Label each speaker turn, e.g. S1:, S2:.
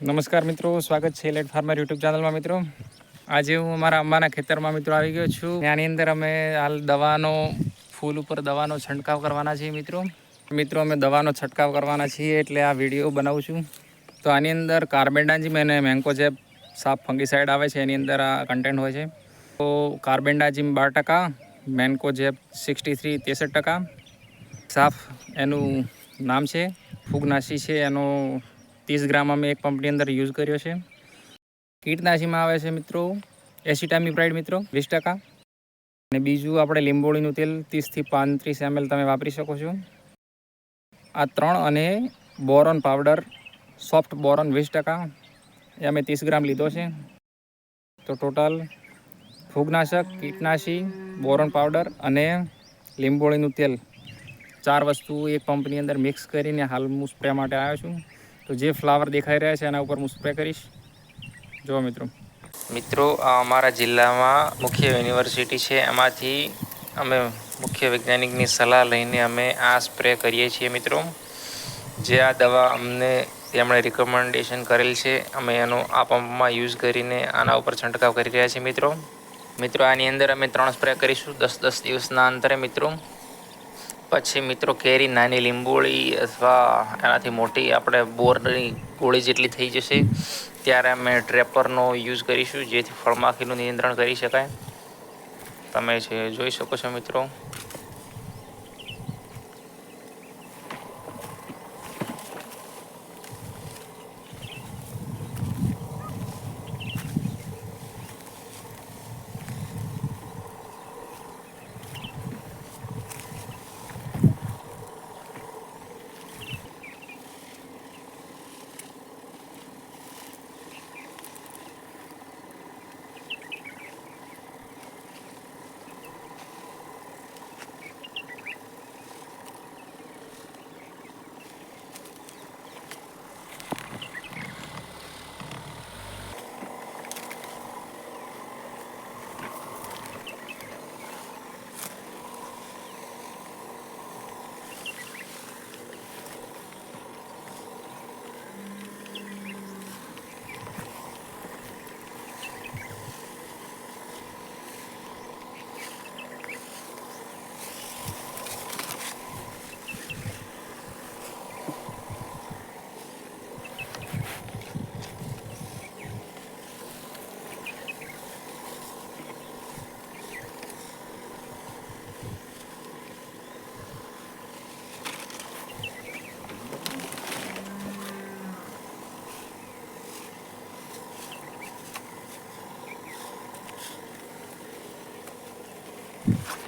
S1: નમસ્કાર મિત્રો, સ્વાગત છે લેટ ફાર્મર યુટ્યુબ ચેનલમાં મિત્રો. આજે હું અમારા અંબાના ખેતરમાં મિત્રો આવી ગયો છું. આની અંદર અમે હાલ દવાનો, ફૂલ ઉપર દવાનો છંટકાવ કરવાના છીએ મિત્રો. મિત્રો, અમે દવાનો છંટકાવ કરવાના છીએ એટલે આ વીડિયો બનાવું છું. તો આની અંદર કાર્બેન્ડાજીમ અને મેન્કો જે સાફ ફંગીસાઇડ આવે છે, એની અંદર આ કન્ટેન્ટ હોય છે. તો કાર્બેન્ડાજીમ બાર ટકા મેન્કો જેપ સિક્સટી થ્રી ત્રેસઠ ટકા. સાફ એનું નામ છે, ફૂગનાશી છે, એનો ત્રીસ ગ્રામ અમે એક પંપની અંદર યુઝ કર્યો છે. કીટનાશીમાં આવે છે મિત્રો એસિટામિપ્રાઇડ મિત્રો, વીસ ટકા. અને બીજું આપણે લીંબોળીનું તેલ ત્રીસથી પાંત્રીસ એમએલ તમે વાપરી શકો છો. આ ત્રણ અને બોરોન પાવડર, સોફ્ટ બોરોન વીસ ટકા. એ અમે ત્રીસ ગ્રામ લીધો છે. તો ટોટલ ફૂગનાશક, કીટનાશી, બોરોન પાવડર અને લીંબોળીનું તેલ ચાર વસ્તુ એક પંપની અંદર મિક્સ કરીને હાલ હું સ્પ્રે માટે આવ્યો છું. તો જે ફ્લાવર દેખાઈ રહ્યા છે એના ઉપર હું સ્પ્રે કરીશ. જો મિત્રો. મિત્રો અમારા જિલ્લામાં મુખ્ય યુનિવર્સિટી છે. એમાંથી અમે મુખ્ય વૈજ્ઞાનિકની સલાહ લઈને અમે આ સ્પ્રે કરીએ છીએ મિત્રો. જે આ દવા અમને તેમણે રિકમેન્ડેશન કરેલ છે, અમે એનો આ પંપમાં યુઝ કરીને આના ઉપર છંટકાવ કરી રહ્યા છીએ મિત્રો. મિત્રો, આની અંદર અમે ત્રણ સ્પ્રે કરીશું. દસ દસ દિવસના અંતરે મિત્રો. પછી મિત્રો કેરી નાની લીંબોળી અથવા એનાથી મોટી આપણે બોરની ગોળી જેટલી થઈ જશે, ત્યારે અમે ટ્રેપરનો યુઝ કરીશું, જેથી ફળમાખીનું નિયંત્રણ કરી શકાય. તમે છે જોઈ શકો છો મિત્રો Thank you.